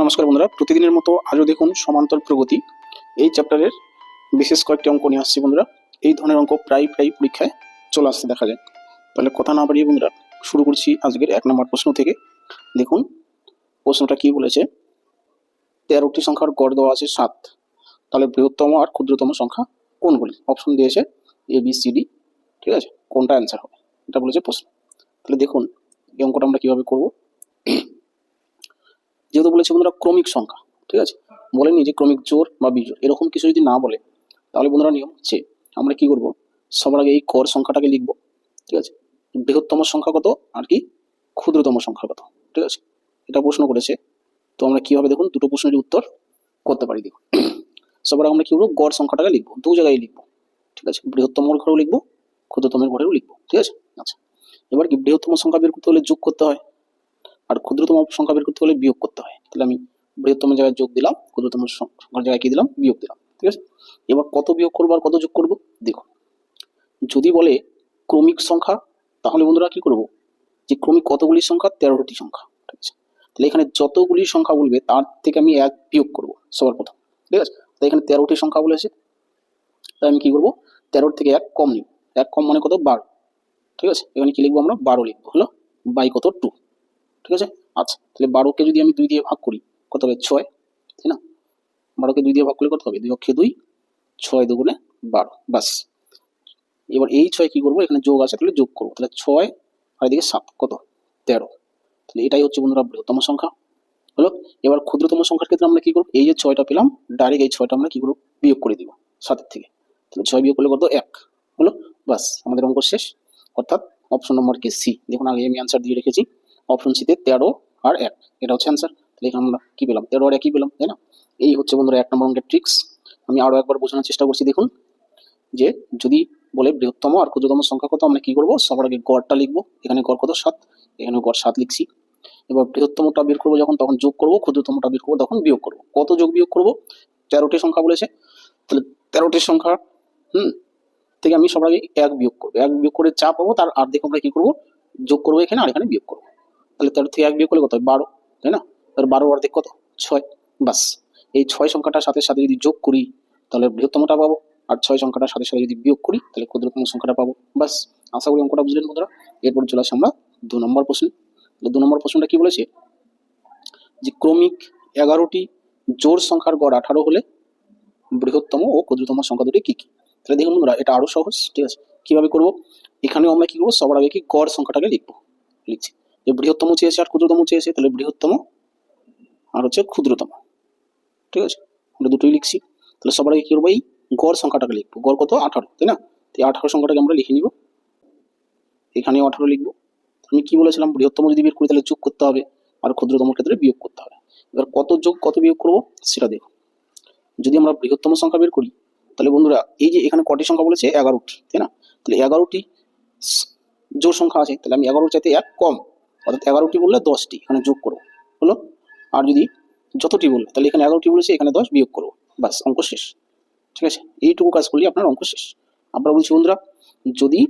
নমস্কার বন্ধুরা, প্রতিদিনের মতো আজও দেখুন সমান্তর প্রগতি। এই চ্যাপ্টারের বিশেষ কয়েকটি অঙ্ক নিয়ে আসছি বন্ধুরা। এই ধরনের অঙ্ক প্রায় প্রায় পরীক্ষায় চলে আসতে দেখা যায়। তাহলে কথা না বাড়িয়ে বন্ধুরা, শুরু করছি আজকের এক নম্বর প্রশ্ন থেকে। দেখুন, প্রশ্নটা কি বলেছে? তেরোটি সংখ্যার গড় দেওয়া আছে সাত। তাহলে বৃহত্তম আর ক্ষুদ্রতম সংখ্যা কোনগুলি? অপশন দিয়েছে এ বি সি ডি ঠিক আছে? কোনটা অ্যান্সার হবে? এটা বলেছে প্রশ্ন। তাহলে দেখুন, এই অঙ্কটা আমরা কীভাবে করব? যেহেতু বলেছে বন্ধুরা ক্রমিক সংখ্যা, ঠিক আছে? বলেনি যে ক্রমিক জোর বা বিজোর এরকম কিছু যদি না বলে, তাহলে বন্ধুরা নিয়ম হচ্ছে আমরা কি করব? সবার আগে এই কর সংখ্যাটাকে লিখব, ঠিক আছে? বৃহত্তম সংখ্যা কত আর কি ক্ষুদ্রতম সংখ্যা কত, ঠিক আছে? এটা প্রশ্ন করেছে, তো আমরা কীভাবে দেখুন দুটো প্রশ্নের উত্তর করতে পারি, দেখুন। সবার আমরা কি করব? গড় সংখ্যাটাকে লিখব, দু জায়গায় লিখব, ঠিক আছে? বৃহত্তমর ঘরেও লিখব, ক্ষুদ্রতমের ঘরেও লিখব, ঠিক আছে? আচ্ছা এবার কি বৃহত্তম সংখ্যা বের করতে হলে যোগ করতে হয়? আর ক্ষুদ্রতম সংখ্যা বের করতে হলে বিয়োগ করতে হয়। তাহলে আমি বৃহত্তম জায়গায় যোগ দিলাম, ক্ষুদ্রতম সংখ্যার জায়গায় কি দিলাম? বিয়োগ দিলাম, ঠিক আছে? এবার কত বিয়োগ করব আর কত যোগ করব? দেখুন যদি বলে ক্রমিক সংখ্যা, তাহলে বন্ধুরা কি করব? যে ক্রমিক কতগুলি সংখ্যা? তেরোটি সংখ্যা, ঠিক আছে? তাহলে এখানে যতগুলি সংখ্যা বলবে, তার থেকে আমি এক বিয়োগ করব সবার প্রথম, ঠিক আছে? তাই এখানে তেরোটি সংখ্যা বলেছে তাই আমি কি করব? তেরোর থেকে এক কম নিব। এক কম মানে কত? বারো, ঠিক আছে? এখানে কি লিখব আমরা? বারো লিখব, হলো বাই কত? টু ঠিক আছে? আচ্ছা তাহলে বারোকে যদি আমি দুই দিয়ে ভাগ করি, কত হবে? ছয়, তাই না? বারোকে দুই দিয়ে ভাগ করলে কত হবে? দুই অক্ষে দুই, ছয় দুগুণে বারো বাস এবার এই ছয় কি করব? এখানে যোগ আছে, তাহলে যোগ করব। তাহলে ছয় আর এদিকে সাত, কত? তেরো। তাহলে এটাই হচ্ছে বন্ধুরা বৃহত্তম সংখ্যা। হলো? এবার ক্ষুদ্রতম সংখ্যার ক্ষেত্রে আমরা কি করব? এই যে ছয়টা পেলাম ডাইরেক্ট এই ছয়টা আমরা কি করব? বিয়োগ করে দিব সাতের থেকে। তাহলে ছয় বিয়োগ করলে কত? এক। হলো? বাস আমাদের অঙ্ক শেষ। অর্থাৎ অপশন নম্বর কি সি দেখুন, আগে আমি অ্যান্সার দিয়ে রেখেছি। অপশন সিতে তেরো আর এক। এটা হচ্ছে অ্যান্সার তাহলে এখানে আমরা কি পেলাম? তেরো আর একই পেলাম? তাই না? এই হচ্ছে বন্ধুরা এক নম্বর অঙ্কের ট্রিক্স আমি আরও একবার বোঝানোর চেষ্টা করছি, দেখুন। যে যদি বলে বৃহত্তম আর ক্ষুদ্রতম সংখ্যা কত, আমরা কি করব? সবার আগে গড়টা লিখব। এখানে গড় কত? সাত। এখানে গড় সাত লিখছি। এবার বৃহত্তমটা বের করব যখন, তখন যোগ করব। ক্ষুদ্রতমটা বের করব, তখন বিয়োগ করব। কত যোগ বিয়োগ করব? তেরোটি সংখ্যা বলেছে। তাহলে তেরোটি সংখ্যা, হুম, থেকে আমি সবার আগে এক বিয়োগ করব। এক বিয়োগ করে চা পাবো, তার অর্ধেক আমরা কি করব? যোগ করব এখানে, আর এখানে বিয়োগ করব। তাহলে তেরো থেকে এক বিয়োগ করলে কত বারো, তাই না? তার বারো অর্ধেক কত? ছয়। বাস এই ছয় সংখ্যাটার সাথে সাথে যদি যোগ করি, তাহলে বৃহত্তমটা পাবো। আর ছয় সংখ্যাটার সাথে সাথে যদি বিয়োগ করি, তাহলে ক্ষুদ্রতম সংখ্যাটা পাবো। বাস আশা করি অঙ্কটা বুঝলেন বন্ধুরা? এরপর চলে আসি আমরা দু নম্বর প্রশ্ন। তাহলে দু নম্বর প্রশ্নটা কি বলেছে? যে ক্রমিক এগারোটি জোর সংখ্যার গড় আঠারো হলে বৃহত্তম ও ক্ষুদ্রতম সংখ্যা দুটি কি কি? তাহলে দেখুন বন্ধুরা, এটা আরও সহজ, ঠিক আছে? কীভাবে করব? এখানেও আমরা কি করব? সবার আগে কি গড় সংখ্যাটাকে লিখব। লিখছি। যে বৃহত্তম চেয়েছে আর ক্ষুদ্রতম চেয়েছে, তাহলে বৃহত্তম আর হচ্ছে ক্ষুদ্রতম। ঠিক আছে? আমরা দুটোই লিখছি। তাহলে সবার আগে কি করব? এই গড় সংখ্যাটাকে লিখব। গড় কত? আঠারো, তাই না? তো এই আঠারো সংখ্যাটাকে আমরা লিখে নিব। এখানেও আঠারো লিখব। আমি কি বলেছিলাম? বৃহত্তম যদি বের করি, তাহলে যোগ করতে হবে আর ক্ষুদ্রতম ক্ষেত্রে বিয়োগ করতে হবে। এবার কত যোগ, কত বিয়োগ করব? সেটা দেখো। যদি আমরা বৃহত্তম সংখ্যা বের করি, তাহলে বন্ধুরা, এই যে এখানে কটি সংখ্যা বলেছে? এগারোটি, তাই না? তাহলে এগারোটি জোর সংখ্যা আছে। তাহলে আমি এগারোর চাইতে এক কম। অর্থাৎ এগারোটি বললে দশটি, এখানে যোগ করব হলো? আর যদি যতটি বললে, তাহলে এখানে এগারোটি বলেছে, এখানে দশ, বিয়োগ করব বাস অঙ্ক শেষ। ঠিক আছে? এইটুকু কাজ করলে আপনার অঙ্ক শেষ। আমরা বলছি, বন্ধুরা, যদি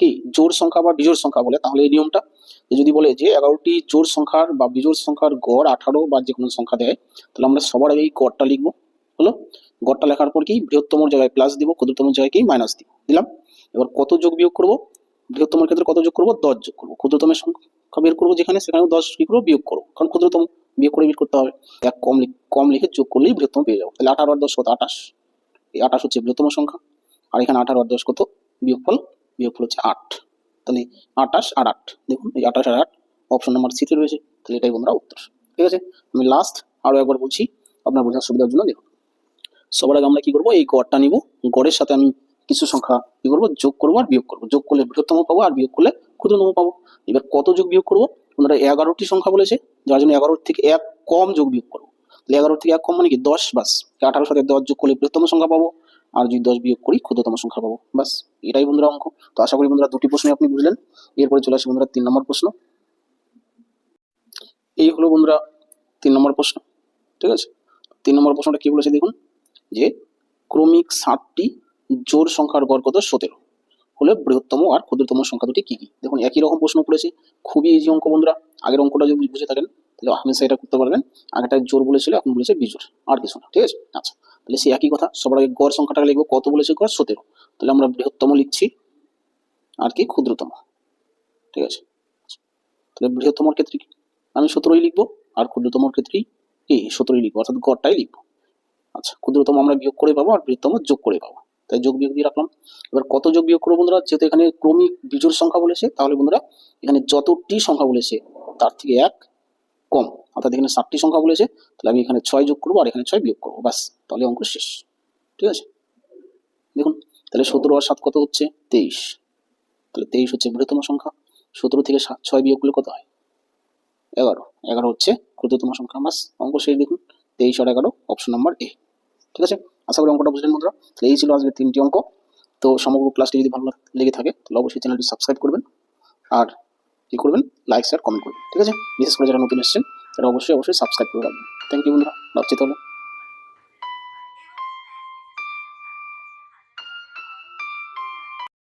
কি জোর সংখ্যা বা বিজোড় সংখ্যা বলে, তাহলে এই নিয়মটা যদি বলে যে এগারোটি জোর সংখ্যার বা বিজোড় সংখ্যার গড় আঠারো বা যে কোনো সংখ্যা দেয়, তাহলে আমরা সবার আগে এই গড়টা লিখব। হলো? গড়টা লেখার পর কি? বৃহত্তম জায়গায় প্লাস দিব, ক্ষুদ্রতম জায়গায় কি? মাইনাস দিব। দিলাম। এবার কত যোগ বিয়োগ করব? বৃহত্তমের ক্ষেত্রে কত যোগ করব? দশ যোগ করব। ক্ষুদ্রতমের সংখ্যা বের করব যেখানে, সেখানেও দশ কি করব বিয়োগ করব। কারণ ক্ষুদ্রতম বিয়োগ করে বের করতে হবে। এক কম কম লিখে যোগ করলেই বৃহত্তম পেয়ে যাব। তাহলে আঠারো আর দশ কত? আঠাশ। এই আঠাশ হচ্ছে বৃহত্তম সংখ্যা। আর এখানে আঠারো আর দশ কত? বিয়োগফল বিয়োগফল হচ্ছে আট। তাহলে আঠাশ আর আট। দেখুন, এই আঠাশ আর আট অপশন নাম্বার সিতে রয়েছে। তাহলে এটাই বন্ধুরা উত্তর। ঠিক আছে? আমি লাস্ট আরও একবার বলছি, আপনার বোঝার সুবিধার জন্য দেখুন। সবার আগে আমরা কি করব? এই গড়টা নিব। গড়ের সাথে আমি কিছু সংখ্যা কি করব? যোগ করব আর বিয়োগ করব। যোগ করলে বৃহত্তম পাবো আর বিয়োগ করলে ক্ষুদ্রতম পাবো। এবার কত যোগ বিয়োগ করব? ওনারা এগারোটি সংখ্যা বলেছে, যার জন্য এগারোর থেকে এক কম যোগ বিয়োগ করব। তাহলে এগারোর থেকে এক কম মানে কি? দশ বাস। আঠারোর সাথে দশ যোগ করলে বৃহত্তম সংখ্যা পাবো। আর যদি দশ বিয়োগ করি, ক্ষুদ্রতম সংখ্যা পাবো। বাস, এটাই বন্ধুরা অঙ্ক। তো আশা করি বন্ধুরা দুটি প্রশ্নই আপনি বুঝলেন। এরপরে চলে আসি বন্ধুরা তিন নম্বর প্রশ্ন। এই হলো বন্ধুরা তিন নম্বর প্রশ্ন। ঠিক আছে? তিন নম্বর প্রশ্নটা কি বলেছে দেখুন? যে ক্রমিক ষাটটি জোড় সংখ্যার গড় কত? সতেরো। হলে বৃহত্তম আর ক্ষুদ্রতম সংখ্যা দুটি কি কি? দেখুন, একই রকম প্রশ্ন করেছে। খুবই ইজি অঙ্ক বন্ধুরা। আগের অঙ্কটা যদি বুঝে থাকেন, তাহলে হামেশা এটা করতে পারবেন। আগেটা জোর বলেছিল, এখন বলেছে বিজোর আর কিছু না, ঠিক আছে? আচ্ছা তাহলে সেই একই কথা। সবার আগে গড় সংখ্যাটাকে লিখব। কত বলেছে গড়? সতেরো। তাহলে আমরা বৃহত্তম লিখছি, আর কি? ক্ষুদ্রতম। ঠিক আছে। তাহলে বৃহত্তমর ক্ষেত্রে কি? আমি সতেরোই লিখব, আর ক্ষুদ্রতমর ক্ষেত্রেই কি? সতেরোই লিখব। অর্থাৎ গড়টাই লিখব। আচ্ছা ক্ষুদ্রতম আমরা বিয়োগ করে পাবো, আর বৃহত্তম যোগ করে পাবো। তাই যোগ বিয়োগ দিয়ে রাখলাম। এবার কত যোগ বিয়োগ করব বন্ধুরা? যেহেতু এখানে ক্রমিক বিজোড় সংখ্যা বলেছে, তাহলে বন্ধুরা এখানে যতটি সংখ্যা বলেছে, তার থেকে এক কম। অর্থাৎ এখানে ষাটটি সংখ্যা বলেছে, তাহলে আমি এখানে ছয় যোগ করব আর এখানে ছয় বিয়োগ করব। ব্যাস, তাহলে অঙ্ক শেষ। ঠিক আছে? দেখুন, তাহলে সতেরো আর সাত কত হচ্ছে? তেইশ। তাহলে তেইশ হচ্ছে বৃহত্তম সংখ্যা। সতেরো থেকে সাত, ছয় বিয়োগ করলে কত হয়? এগারো। এগারো হচ্ছে ক্ষুদ্রতম সংখ্যা। ব্যাস, অঙ্ক শেষ। দেখুন, তেইশ আর এগারো, অপশন নাম্বার এ। ঠিক আছে? আশা করি অঙ্কটা বুঝলেন বন্ধুরা। এই ছিল আজকের তিনটি অঙ্ক। তো সমগ্র ক্লাসটি যদি ভালো লেগে থাকে, তাহলে অবশ্যই চ্যানেলটি সাবস্ক্রাইব করবেন। আর কী করবেন লাইক শেয়ার কমেন্ট করবেন। ঠিক আছে? বিশেষ করে যারা নতুন এসেছেন, তারা অবশ্যই অবশ্যই সাবস্ক্রাইব করে রাখবেন। থ্যাংক ইউ বন্ধুরা। রাখছি তাহলে।